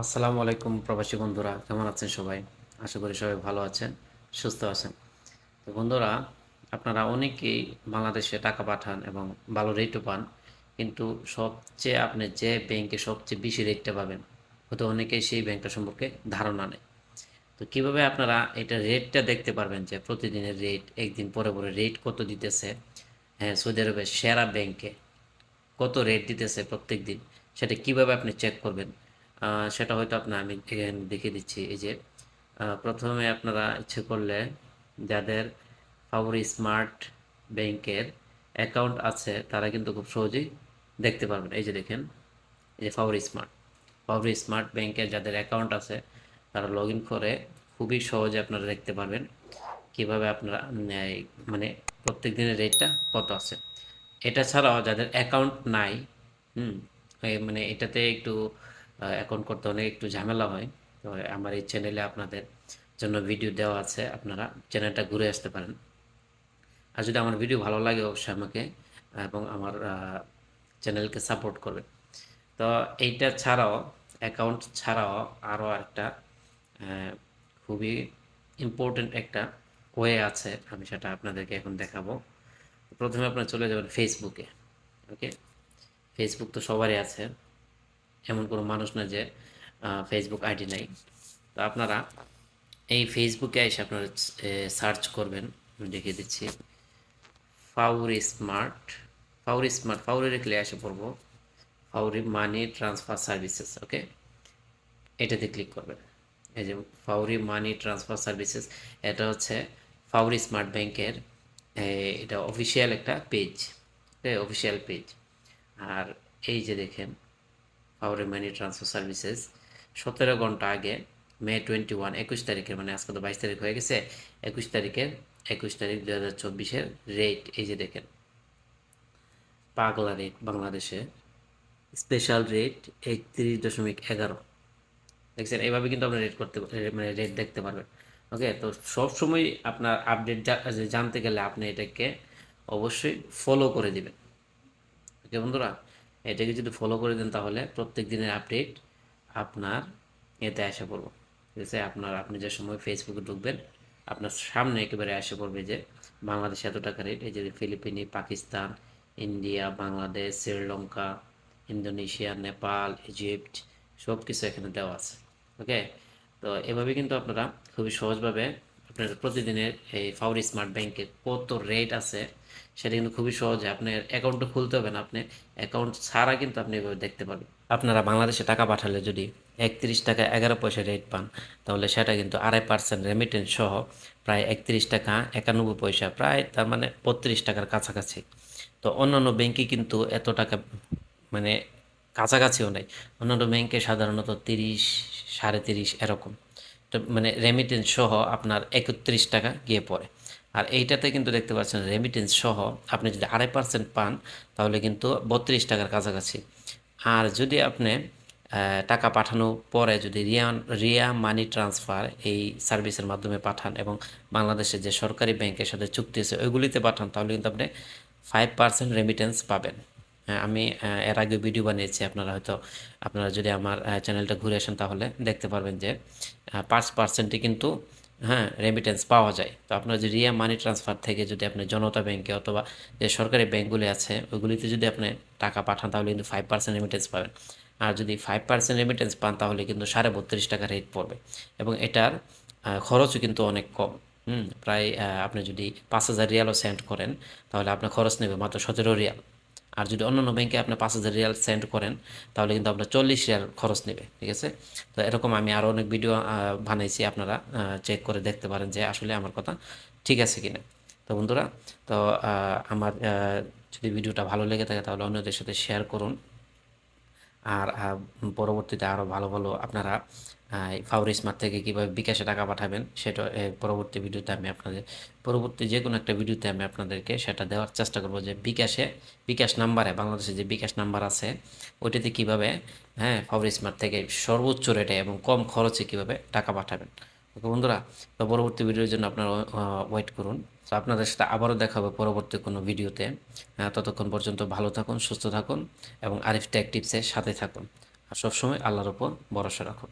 আসসালামু আলাইকুম প্রবাসী বন্ধুরা, কেমন আছেন সবাই? আশা করি সবাই ভালো আছেন, সুস্থ আছেন। তো বন্ধুরা, আপনারা অনেকেই বাংলাদেশে টাকা পাঠান এবং ভালো রেটও পান, কিন্তু সবচেয়ে আপনি যে ব্যাংকে সবচেয়ে বেশি রেটটা পাবেন, হয়তো অনেকেই সেই ব্যাংকটা সম্পর্কে ধারণা নেই। তো কীভাবে আপনারা এটা রেটটা দেখতে পারবেন যে প্রতিদিনের রেট একদিন পরে পরে রেট কত দিতেছে? হ্যাঁ সৌদি আরবের সেরা ব্যাংকে কত রেট দিতেছে প্রত্যেক দিন সেটা কীভাবে আপনি চেক করবেন? সেটা হয়তো আপনার আমি এখানে দেখিয়ে দিচ্ছি। এই যে প্রথমে আপনারা ইচ্ছে করলে যাদের ফাবরি স্মার্ট ব্যাংকের অ্যাকাউন্ট আছে, তারা কিন্তু খুব সহজেই দেখতে পারবেন। এই যে দেখেন, এই যে ফাবরি স্মার্ট ফাবরি স্মার্ট ব্যাংকের যাদের অ্যাকাউন্ট আছে, তারা লগ করে খুবই সহজে আপনারা দেখতে পারবেন কীভাবে আপনারা মানে প্রত্যেক দিনের রেটটা কত আছে। এটা ছাড়াও যাদের অ্যাকাউন্ট নাই, হুম মানে এটাতে একটু অ্যাকাউন্ট করতে অনেক একটু ঝামেলা হয়। তো আমার এই চ্যানেলে আপনাদের জন্য ভিডিও দেওয়া আছে, আপনারা চ্যানেলটা ঘুরে আসতে পারেন। আর যদি আমার ভিডিও ভালো লাগে অবশ্যই আমাকে, এবং আমার চ্যানেলকে সাপোর্ট করবেন। তো এইটা ছাড়াও অ্যাকাউন্ট ছাড়াও আরও একটা খুবই ইম্পর্টেন্ট একটা ওয়ে আছে, আমি সেটা আপনাদেরকে এখন দেখাবো। প্রথমে আপনারা চলে যাবেন ফেসবুকে ওকে ফেসবুক তো সবারই আছে। এমন কোনো মানুষ না যে ফেসবুক আইডি নাই। তো আপনারা এই ফেসবুকে এসে আপনারা সার্চ করবেন। আমি দেখিয়ে দিচ্ছি। ফাউরি স্মার্ট ফাউরি স্মার্ট ফাউরি রেখলে এসে পড়ব। ফাউরি মানি ট্রান্সফার সার্ভিসেস ওকে এটাতে ক্লিক করবেন। এই যে ফাউরি মানি ট্রান্সফার সার্ভিসেস এটা হচ্ছে ফাউরি স্মার্ট ব্যাংকের এটা অফিসিয়াল একটা পেজ অফিসিয়াল পেজ আর এই যে দেখেন ফাউরি মানি ট্রান্সফার সার্ভিসেস সতেরো ঘণ্টা আগে মে টোয়েন্টি ওয়ান একুশ তারিখের মানে আজকে তো বাইশ তারিখ হয়ে গেছে, একুশ তারিখের, একুশ তারিখ দু হাজার চব্বিশের রেট এই যে দেখেন। পাগলা রেট বাংলাদেশে। স্পেশাল রেট একত্রিশ দশমিক এগারো। দেখছেন? এইভাবে কিন্তু আপনি রেট করতে মানে রেট দেখতে পারবেন। ওকে তো সবসময় আপনার আপডেট জানতে গেলে আপনি এটাকে অবশ্যই ফলো করে দিবেন। ওকে বন্ধুরা? এটাকে যদি ফলো করে দেন তাহলে প্রত্যেক দিনের আপডেট আপনার এতে আসে পড়ব। ঠিক আছে? আপনার, আপনি যে সময় ফেসবুকে ঢুকবেন, আপনার সামনে একেবারে আসে পড়বে যে বাংলাদেশে এত টাকা রেট এই যে Filipino, Pakistan, India, Bangladesh, Sri Lanka, Indonesia, Nepal, Egypt সব কিছু এখানে দেওয়া আছে। ওকে তো এভাবে কিন্তু আপনারা খুবই সহজভাবে আপনার প্রতিদিনের এই ফাউরি স্মার্ট ব্যাংকে কত রেট আছে, সেটা কিন্তু খুবই সহজে আপনার অ্যাকাউন্টটা খুলতে হবে না, আপনি অ্যাকাউন্ট ছাড়া কিন্তু আপনি এভাবে দেখতে পারবেন। আপনারা বাংলাদেশে টাকা পাঠালে যদি একত্রিশ টাকা এগারো পয়সা রেট পান, তাহলে সেটা কিন্তু আড়াই পার্সেন্ট রেমিটেন্স সহ প্রায় একত্রিশ টাকা একানব্বই পয়সা, প্রায় তার মানে বত্রিশ টাকার কাছাকাছি। তো অন্যান্য ব্যাংকে কিন্তু এত টাকা মানে কাছাকাছিও নেই। অন্যান্য ব্যাংকে সাধারণত তিরিশ, সাড়ে তিরিশ এরকম। মানে রেমিটেন্স সহ আপনার একত্রিশ টাকা গিয়ে পড়ে। আর এইটাতে কিন্তু দেখতে পাচ্ছেন রেমিটেন্স সহ আপনি যদি আড়াই পার্সেন্ট পান, তাহলে কিন্তু বত্রিশ টাকার কাছাকাছি। আর যদি আপনি টাকা পাঠানোর পরে যদি রিয়া রিয়া মানি ট্রান্সফার এই সার্ভিসের মাধ্যমে পাঠান এবং বাংলাদেশের যে সরকারি ব্যাংকের সাথে চুক্তি আছে, ওইগুলিতে পাঠান, তাহলে কিন্তু আপনি ফাইভ পার্সেন্ট রেমিটেন্স পাবেন। আমি এর আগে ভিডিও বানিয়েছি। আপনারা হয়তো, আপনারা যদি আমার চ্যানেলটা ঘুরে আসেন তাহলে দেখতে পারবেন যে পাঁচ পার্সেন্টই কিন্তু হ্যাঁ রেমিটেন্স পাওয়া যায়। তো আপনার যদি রিয়া মানি ট্রান্সফার থেকে যদি আপনি জনতা ব্যাংকে অথবা যে সরকারি ব্যাংকগুলি আছে ওইগুলিতে যদি আপনি টাকা পাঠান, তাহলে কিন্তু ফাইভ পার্সেন্ট রেমিটেন্স পাবেন। আর যদি ফাইভ পার্সেন্ট রেমিটেন্স পান, তাহলে কিন্তু সাড়ে বত্রিশ টাকা রেট পড়বে। এবং এটার খরচও কিন্তু অনেক কম। হুম, প্রায় আপনি যদি পাঁচ হাজার রিয়ালও সেন্ড করেন, তাহলে আপনার খরচ নেবে মাত্র সতেরো রিয়াল। আর যদি অন্যান্য ব্যাংকে আপনি পাঁচ হাজার রিয়াল সেন্ড করেন, তাহলে কিন্তু আপনার চল্লিশ রিয়াল খরচ নেবে, ঠিক আছে? তো এরকম আমি আরও অনেক ভিডিও বানাইছি, আপনারা চেক করে দেখতে পারেন যে আসলে আমার কথা ঠিক আছে কি না তো বন্ধুরা, তো আমার যদি ভিডিওটা ভালো লেগে থাকে তাহলে অন্যদের সাথে শেয়ার করুন। আর পরবর্তীতে আরও ভালো ভালো আপনারা ফাউরি স্মার্ট থেকে কীভাবে বিকাশে টাকা পাঠাবেন সেটা পরবর্তী ভিডিওতে আমি আপনাদের, পরবর্তী যে কোনো একটা ভিডিওতে আমি আপনাদেরকে সেটা দেওয়ার চেষ্টা করব যে বিকাশে, বিকাশ নাম্বারে, বাংলাদেশে যে বিকাশ নাম্বার আছে, ওইটাতে কীভাবে হ্যাঁ ফাউরি স্মার্ট থেকে সর্বোচ্চ রেটে এবং কম খরচে কীভাবে টাকা পাঠাবেন। ওকে, বন্ধুরা, তো পরবর্তী ভিডিওর জন্য আপনারা ওয়েট করুন। তো আপনাদের সাথে আবারও দেখা হবে পরবর্তী কোনো ভিডিওতে। ততক্ষণ পর্যন্ত ভালো থাকুন, সুস্থ থাকুন এবং আরিফ টেক সাথে থাকুন। আর সবসময় আল্লাহর ওপর ভরসা রাখুন।